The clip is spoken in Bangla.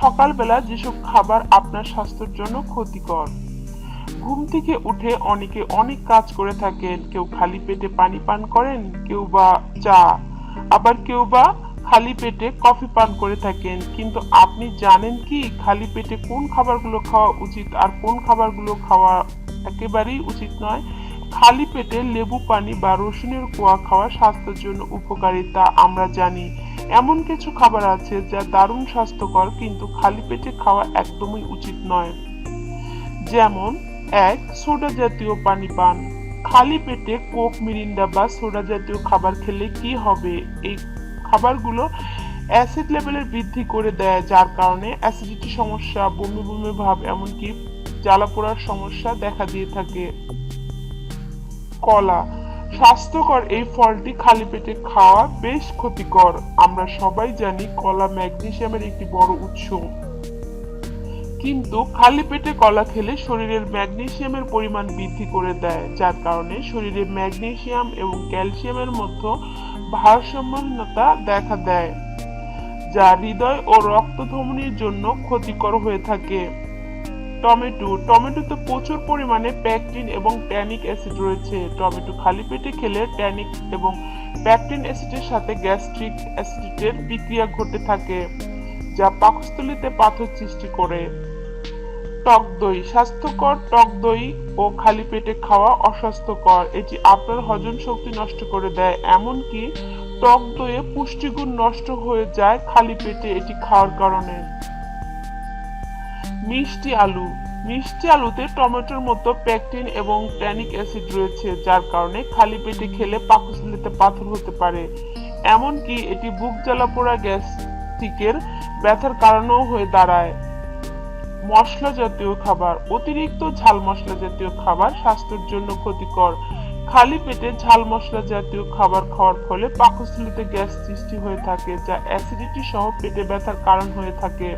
সকালবেলা যেসব খাবার আপনার স্বাস্থ্যের জন্য ক্ষতিকর। ঘুম থেকে উঠে অনেকে অনেক কাজ করে থাকেন। কেউ খালি পেটে পানি পান করেন, কেউ বা চা। আবার কেউ বা খালি পেটে কফি পান করে থাকেন। কিন্তু আপনি জানেন কি, খালি পেটে কোন খাবারগুলো খাওয়া উচিত আর কোন খাবারগুলো খাওয়া একেবারেই উচিত নয়? খালি পেটে লেবু পানি বা রসুনের কোয়া খাওয়া স্বাস্থ্যের জন্য উপকারী, তা আমরা জানি। এমন কিছু খাবার আছে যা দারুণ স্বাস্থ্যকর, কিন্তু খালি পেটে খাওয়া একদমই উচিত নয়। যেমন, এক, সোডা জাতীয় পানি পান। খালি পেটে কোক, মিরিন্ডা বা সোডা জাতীয় খাবার খেলে কি হবে? এই খাবারগুলো অ্যাসিড লেভেলের বৃদ্ধি করে দেয়, যার কারণে অ্যাসিডিটি সমস্যা, বমি বমি ভাব, এমনকি জ্বালা পোড়ার সমস্যা দেখা দিয়ে থাকে। কলা। স্বাস্থ্যকর এই ফলটি খালি পেটে খাওয়া বেশ ক্ষতিকর। আমরা সবাই জানি কলা ম্যাগনেসিয়ামের একটি বড় উৎস। কিন্তু খালি পেটে কলা খেলে শরীরের ম্যাগনেসিয়ামের পরিমাণ বৃদ্ধি করে দেয়, যার কারণে শরীরে ম্যাগনেসিয়াম এবং ক্যালসিয়ামের মধ্যে ভারসাম্যহীনতা দেখা দেয়, যা হৃদয় ও রক্ত ধমনির জন্য ক্ষতিকর হয়ে থাকে। টমেটো। টমেটোতে প্রচুর পরিমাণে প্যাকটিন এবং ট্যানিক অ্যাসিড রয়েছে। টমেটো খালি পেটে খেলে ট্যানিক এবং প্যাকটিন অ্যাসিডের সাথে গ্যাস্ট্রিক অ্যাসিডের বিক্রিয়া ঘটে থাকে, যা পাকস্থলীতে পাথর সৃষ্টি করে। টক দই, স্বাস্থ্যকর টক দই ও খালি পেটে খাওয়া অস্বাস্থ্যকর। এটি আপনার হজম শক্তি নষ্ট করে দেয়, এমনকি টক দইয়ে পুষ্টিগুণ নষ্ট হয়ে যায় খালি পেটে এটি খাওয়ার কারণে। মিষ্টি আলু। মিষ্টি আলুতে টমেটোর মতো প্যাকটিন এবং ট্যানিক অ্যাসিড রয়েছে, যার কারণে খালি পেটে খেলে পাকস্থলীতে পাথর হতে পারে। এমনকি এটি বুক জ্বালা পোড়া গ্যাস্ট্রিকের ব্যথার কারণও হয়ে দাঁড়ায়। মশলা জাতীয় খাবার, অতিরিক্ত ঝাল মশলা জাতীয় খাবার স্বাস্থ্যের জন্য ক্ষতিকর। খালি পেটে ঝাল মশলা জাতীয় খাবার খাওয়ার ফলে পাকস্থলিতে গ্যাস সৃষ্টি হয়ে থাকে, যা অ্যাসিডিটি সহ পেটে ব্যথার কারণ হয়ে থাকে।